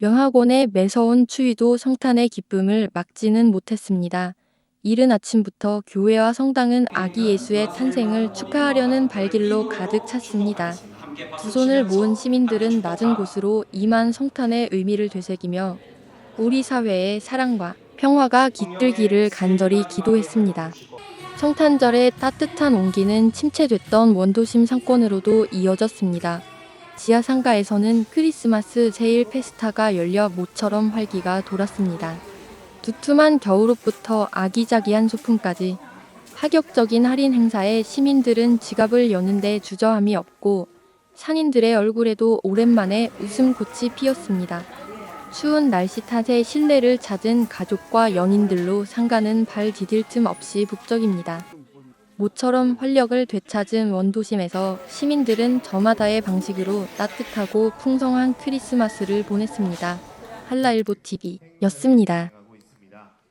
명학원의 매서운 추위도 성탄의 기쁨을 막지는 못했습니다. 이른 아침부터 교회와 성당은 아기 예수의 탄생을 축하하려는 발길로 가득 찼습니다. 두 손을 모은 시민들은 낮은 곳으로 임한 성탄의 의미를 되새기며 우리 사회의 사랑과 평화가 깃들기를 간절히 기도했습니다. 성탄절의 따뜻한 온기는 침체됐던 원도심 상권으로도 이어졌습니다. 지하 상가에서는 크리스마스 세일 페스타가 열려 모처럼 활기가 돌았습니다. 두툼한 겨울옷부터 아기자기한 소품까지 파격적인 할인 행사에 시민들은 지갑을 여는데 주저함이 없고 상인들의 얼굴에도 오랜만에 웃음꽃이 피었습니다. 추운 날씨 탓에 실내를 찾은 가족과 연인들로 상가는 발 디딜 틈 없이 북적입니다. 모처럼 활력을 되찾은 원도심에서 시민들은 저마다의 방식으로 따뜻하고 풍성한 크리스마스를 보냈습니다. 한라일보 TV였습니다.